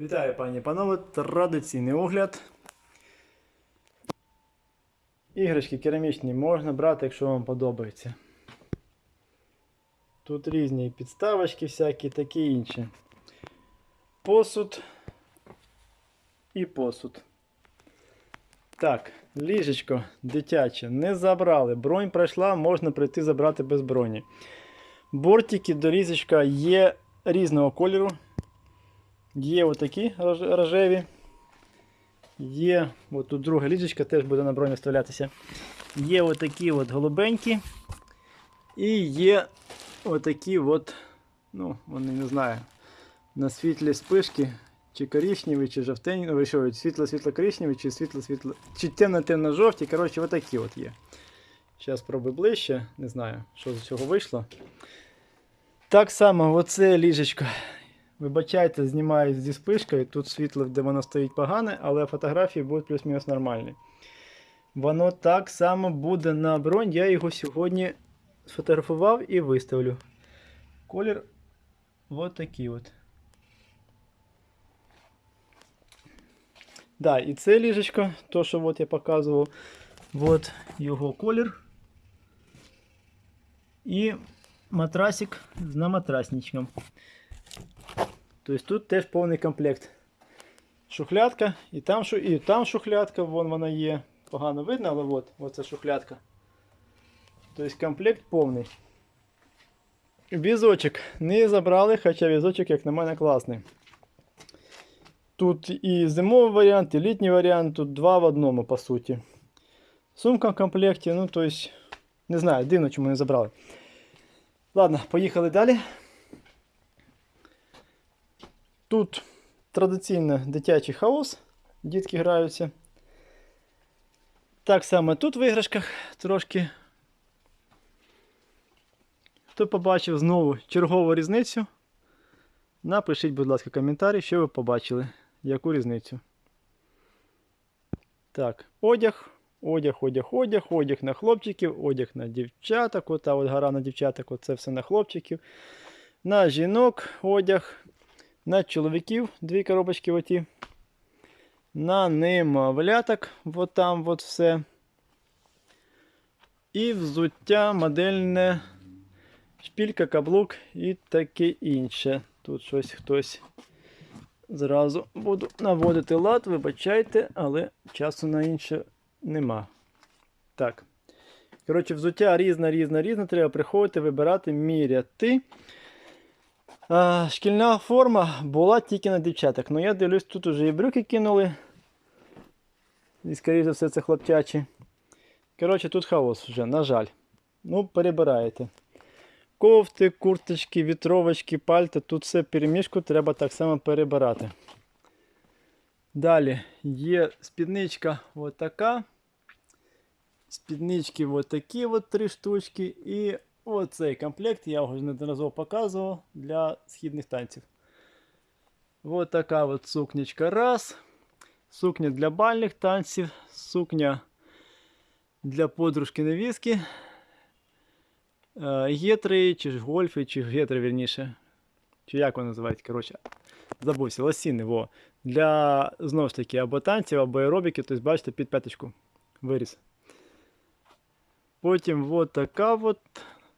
Вітаю, пані панове, традиційний огляд. Іграшки керамічні можна брати, якщо вам подобається. Тут різні підставочки всякі, такі інші. Посуд і посуд. Так, ліжечко дитяче не забрали. Бронь пройшла, можна прийти забрати без броні. Бортики до ліжечка є різного кольору. Є отакі рожеві. Є, от тут друга ліжечка теж буде на броню вставлятися. Є отакі от голубенькі. І є отакі от, ну, вони не знаю, на світлі спишки, чи коричневі, чи жовтені, ну, що, світло-світло коричневі, чи світло-світло, чи темно-темно жовті. Коротше, отакі от є. Зараз спробую ближче, не знаю, що з цього вийшло. Так само, оце ліжечко Вибачайте, знімаю зі спишкою. Тут світло, де воно стоїть погане, але фотографії будуть плюс-мінус нормальні. Воно так само буде на бронь. Я його сьогодні сфотографував і виставлю. Колір от такий от. Да, і це ліжечко, то, що от я показував, от його колір. І матрасик з наматрасничком. Тобто тут теж повний комплект. Шухлядка, і там, і там шухлядка, вон вона є. Погано видно, але от, оце шухлядка. Тобто комплект повний. Візочок не забрали, хоча візочок, як на мене, класний. Тут і зимовий варіант, і літній варіант, тут два в одному, по суті. Сумка в комплекті, ну, тобто, не знаю, дивно, чому не забрали. Ладно, поїхали далі. Тут традиційно дитячий хаос, дітки граються. Так само тут в іграшках трошки. Хто побачив знову чергову різницю, напишіть, будь ласка, коментарі, що ви побачили, яку різницю. Так, одяг, одяг, одяг, одяг, одяг на хлопчиків, одяг на дівчаток, ота от гора на дівчаток, оце все на хлопчиків. На жінок одяг. На чоловіків дві коробочки в оті. На немовляток, от там от все. І взуття модельне, шпілька, каблук і таке інше. Тут щось хтось зразу буду наводити лад, вибачайте, але часу на інше нема. Так. Коротше, взуття різне, різне, різне. Треба приходити, вибирати, міряти. А, шкільна форма була тільки на дівчаток. Ну я дивлюсь, тут уже і брюки кинули. І, скоріше за все, це хлопчачі. Коротше, тут хаос вже, на жаль. Ну, перебираєте. Кофти, курточки, вітровочки, пальта, тут все перемішку треба так само перебирати. Далі є спідничка от така. Спіднички от от три штучки. І Оцей комплект я вже неодноразово показував для східних танців. Ось така от сукнячка раз. Сукня для бальних танців, сукня для подружки невістки. Е, Гетри, чи ж гольфи, чи гетри, вірніше. Чи як вони називають, коротше. Забувся, лосіни, во. Для знову ж таки або танців, або аеробіки, тобто, бачите, під п'яточку виріс. Потім от така от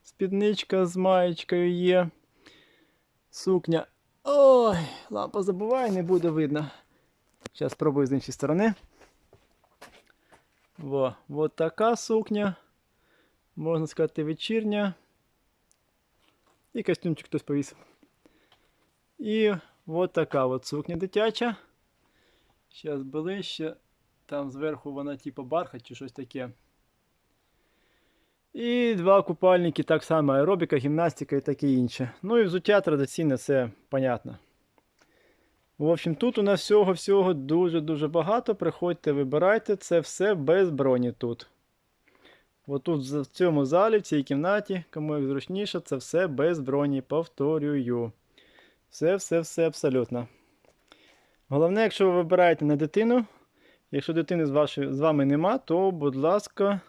спідничка з маєчкою є. Сукня. Ой, лампа забуває, не буде видно. Зараз спробую з іншої сторони. Во, от така сукня. Можна сказати, вечірня. І костюмчик хтось повісив. І от така от сукня дитяча. Зараз ближче. Там зверху вона типу бархат чи щось таке. І два купальники, так само аеробіка, гімнастика і таке інше. Ну і взуття традиційне, це понятно. В общем, тут у нас всього-всього дуже-дуже багато. Приходьте, вибирайте, це все без броні тут. Отут в цьому залі, в цій кімнаті, кому як зручніше, це все без броні. Повторюю. Все-все-все абсолютно. Головне, якщо ви вибираєте на дитину, якщо дитини з, вашої, з вами нема, то, будь ласка.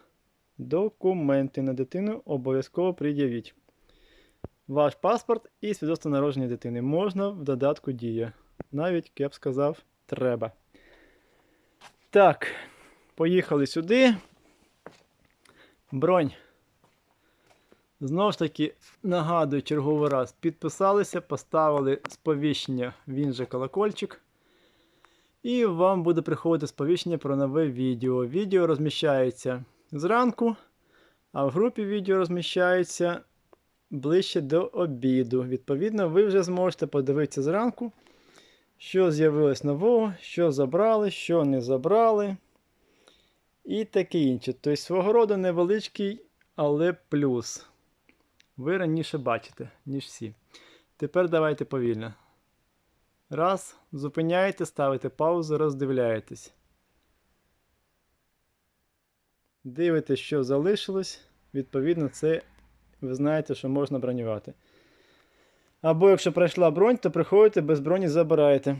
Документи на дитину обов'язково пред'явіть. Ваш паспорт і свідоцтво народження дитини можна в додатку Дія. Навіть, як я б сказав, треба. Так, поїхали сюди. Бронь. Знову ж таки, нагадую черговий раз, підписалися, поставили сповіщення, він же колокольчик. І вам буде приходити сповіщення про нове відео. Відео розміщається зранку, а в групі відео розміщається ближче до обіду. Відповідно, ви вже зможете подивитися зранку, що з'явилось нового, що забрали, що не забрали. І таке інше. Тобто свого роду невеличкий, але плюс. Ви раніше бачите, ніж всі. Тепер давайте повільно. Раз, зупиняєте, ставите паузу, роздивляєтесь. Дивитесь, що залишилось. Відповідно, це ви знаєте, що можна бронювати. Або якщо пройшла бронь, то приходите без броні забираєте.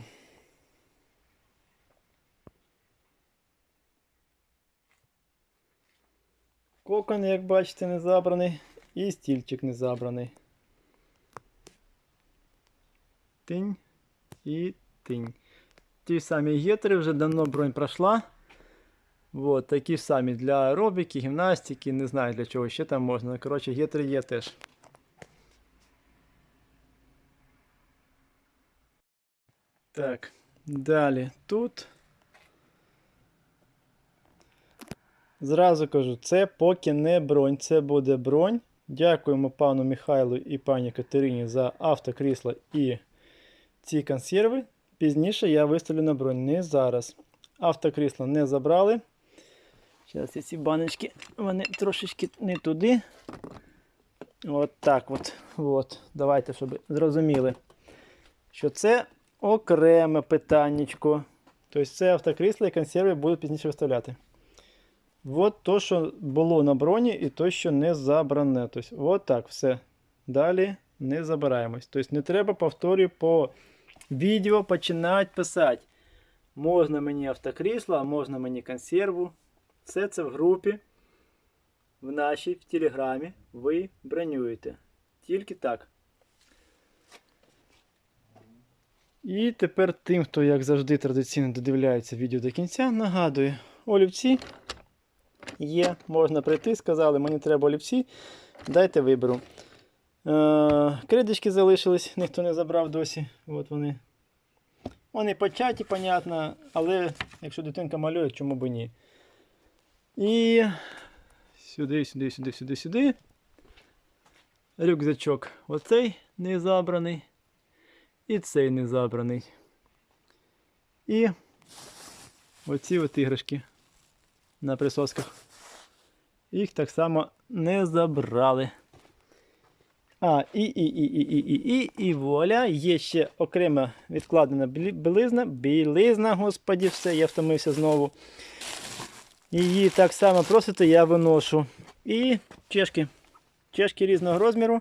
Кокон, як бачите, не забраний. І стільчик не забраний. Тинь і тинь. Ті самі гетери вже давно бронь пройшла. Вот, такі ж самі для аеробіки, гімнастики, не знаю для чого ще там можна. Коротше, гетери є теж. Так, далі тут. Зразу кажу, це поки не бронь, це буде бронь. Дякуємо пану Михайлу і пані Катерині за автокрісла і ці консерви. Пізніше я виставлю на бронь, не зараз. Автокрісло не забрали. Зараз ці баночки, вони трошечки не туди. От так от. от. Давайте, щоб зрозуміли, що це окреме питаннячко. Тобто це автокрісло і консерви будуть пізніше виставляти. От то, що було на броні, і то, що не забране. Тобто, от так все. Далі не забираємось. Тобто не треба, повторюю, по відео починати писати. Можна мені автокрісло, а можна мені консерву. Все це в групі, в нашій, в телеграмі ви бронюєте. Тільки так. І тепер тим, хто, як завжди, традиційно додивляється відео до кінця, нагадую, олівці є, можна прийти, сказали, мені треба олівці, дайте виберу. Е, Кридички залишились, ніхто не забрав досі. От вони. Вони початі, понятно, але якщо дитинка малює, чому б ні. І сюди, сюди, сюди, сюди, сюди. Рюкзачок оцей не забраний. І цей не забраний. І оці от іграшки на присосках. Їх так само не забрали. А, і, і, і, і, і, і, і, і воля. Є ще окрема відкладена білизна. Білизна, господі, все, я втомився знову. Її так само просите, я виношу. І чешки. Чешки різного розміру.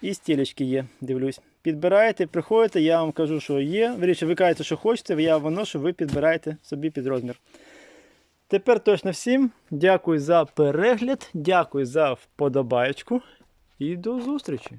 І стілечки є, дивлюсь. Підбираєте, приходите, я вам кажу, що є. Вирішите, ви кажете, що хочете, я виношу, ви підбираєте собі під розмір. Тепер точно всім. Дякую за перегляд, дякую за вподобаєчку і до зустрічі!